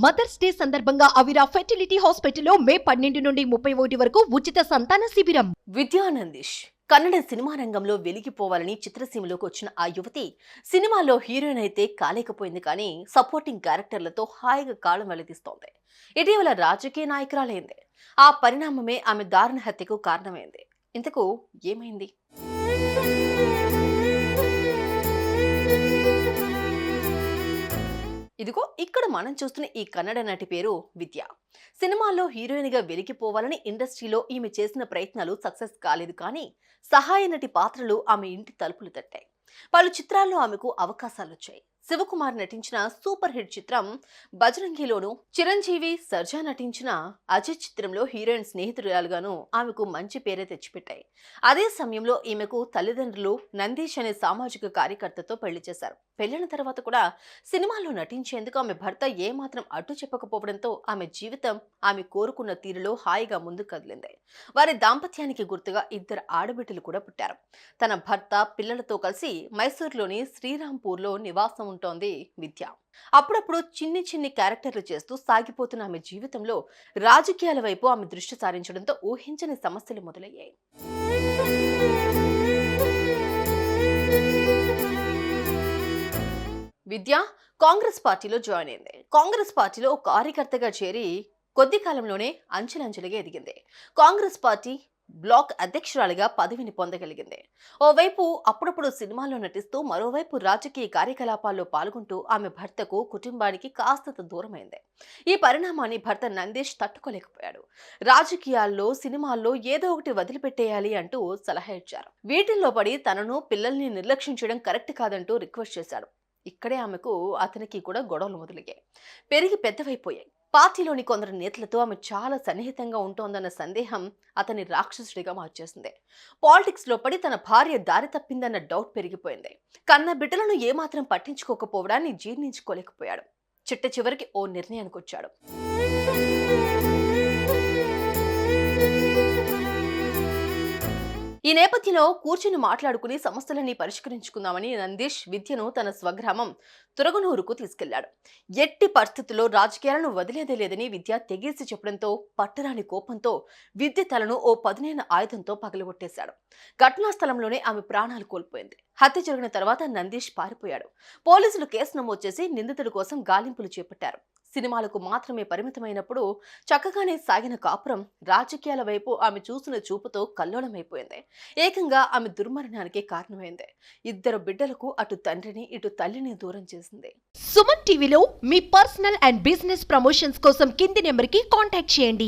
Mothers day సందర్భంగా అవిరా fertility హాస్పిటల్లో మే పన్నెండు నుండి ముప్పై ఒకటి వరకు ఉచిత సంతాన శిబిరం. విద్యానందిష్ కన్నడ సినిమా రంగంలో వెలిగిపోవాలని చిత్రసీమలోకి వచ్చిన ఆ యువతి సినిమాలో హీరోయిన్ అయితే కాలేకపోయింది కానీ సపోర్టింగ్ క్యారెక్టర్లతో హాయిగా కాలం వెలదీస్తోంది ఇటీవల రాజకీయ నాయకురాలైంది. ఆ పరిణామమే ఆమె దారుణ హత్యకు కారణమైంది. ఇంతకు ఏమైంది? ఇదిగో ఇక్కడ మనం చూస్తున్న ఈ కన్నడ నటి పేరు విద్య. సినిమాల్లో హీరోయిన్గా వెలికిపోవాలని ఇండస్ట్రీలో ఈమె చేసిన ప్రయత్నాలు సక్సెస్ కాలేదు కానీ సహాయ నటి పాత్రలు ఆమె ఇంటి తలుపులు తట్టాయి. పలు చిత్రాల్లో ఆమెకు అవకాశాలు వచ్చాయి శివకుమార్ నటించిన సూపర్ హిట్ చిత్రం బజరంగిలోను చిరంజీవి సర్జా నటించిన అజిత్ చిత్రంలో హీరోయిన్ స్నేహితురాలుగాను ఆమెకు మంచి పేరే తెచ్చిపెట్టాయి. అదే సమయంలో ఈమెకు తల్లిదండ్రులు నందీష్ అనే సామాజిక కార్యకర్తతో పెళ్ళి చేశారు. పెళ్ళిన తర్వాత కూడా సినిమాల్లో నటించేందుకు ఆమె భర్త ఏమాత్రం అడ్డు చెప్పకపోవడంతో ఆమె జీవితం ఆమె కోరుకున్న తీరులో హాయిగా ముందు కదిలింది. వారి దాంపత్యానికి గుర్తుగా ఇద్దరు ఆడబిడ్డలు కూడా పుట్టారు. తన భర్త పిల్లలతో కలిసి మైసూర్లోని శ్రీరాంపూర్లో నివాసం ఉంటోంది విద్య. అప్పుడప్పుడు చిన్ని చిన్ని క్యారెక్టర్లు చేస్తూ సాగిపోతున్న ఆమె జీవితంలో రాజకీయాల వైపు ఆమె దృష్టి సారించడంతో ఊహించని సమస్యలు మొదలయ్యాయి. విద్య కాంగ్రెస్ పార్టీలో జాయిన్ అయింది. కాంగ్రెస్ పార్టీలో కార్యకర్తగా చేరి కొద్ది కాలంలోనే అంచెలంచెలుగా ఎదిగింది. కాంగ్రెస్ పార్టీ బ్లాక్ అధ్యక్షురాలిగా పదవిని పొందగలిగింది. ఓవైపు అప్పుడప్పుడు సినిమాల్లో నటిస్తూ మరోవైపు రాజకీయ కార్యకలాపాల్లో పాల్గొంటూ ఆమె భర్తకు కుటుంబానికి కాస్త దూరమైంది. ఈ పరిణామాన్ని భర్త నందీష్ తట్టుకోలేకపోయాడు. రాజకీయాల్లో సినిమాల్లో ఏదో ఒకటి వదిలిపెట్టేయాలి అంటూ సలహా ఇచ్చారు. వీటిల్లో పడి తనను పిల్లల్ని నిర్లక్ష్యం చేయడం కరెక్ట్ కాదంటూ రిక్వెస్ట్ చేశాడు. ఇక్కడే ఆమెకు అతనికి కూడా గొడవలు మొదలయ్యాయి. పెరిగి పెద్దవైపోయాయి. పార్టీలోని కొందరు నేతలతో ఆమె చాలా సన్నిహితంగా ఉంటోందన్న సందేహం అతని రాక్షసుడిగా మార్చేసింది. పాలిటిక్స్లో పడి తన భార్య దారి తప్పిందన్న డౌట్ పెరిగిపోయింది. కన్న బిడ్డలను ఏమాత్రం పట్టించుకోకపోవడాన్ని జీర్ణించుకోలేకపోయాడు. చిట్ట చివరికి ఓ నిర్ణయానికి వచ్చాడు ఈ నేపథ్యంలో కూర్చుని మాట్లాడుకుని సమస్యలన్నీ పరిష్కరించుకుందామని నందీష్ విద్యను తన స్వగ్రామం తురగనూరుకు తీసుకెళ్ళాడు. ఎట్టి పరిస్థితుల్లో రాజకీయాలను వదిలేదే లేదని విద్య తెగేసి చెప్పడంతో పట్టరాని కోపంతో విద్య తలను ఓ పదునైన ఆయుధంతో పగలగొట్టేశాడు. ఘటనా స్థలంలోనే ఆమె ప్రాణాలు కోల్పోయింది. హత్య జరిగిన తర్వాత నందీష్ పారిపోయాడు. పోలీసులు కేసు నమోదు చేసి నిందితుడి కోసం గాలింపులు చేపట్టారు. సినిమాలకు మాత్రమే పరిమితమైనప్పుడు చక్కగానే సాగిన కాపురం రాజకీయాల వైపు ఆమె చూసిన చూపుతో కల్లోలమైపోయింది. ఏకంగా ఆమె దుర్మరణానికి కారణమైంది. ఇద్దరు బిడ్డలకు అటు తండ్రిని ఇటు తల్లిని దూరం చేసింది. సుమన్ టీవీలో మీ పర్సనల్ అండ్ బిజినెస్ ప్రమోషన్స్ కోసం కింది నెంబర్కి కాంటాక్ట్ చేయండి.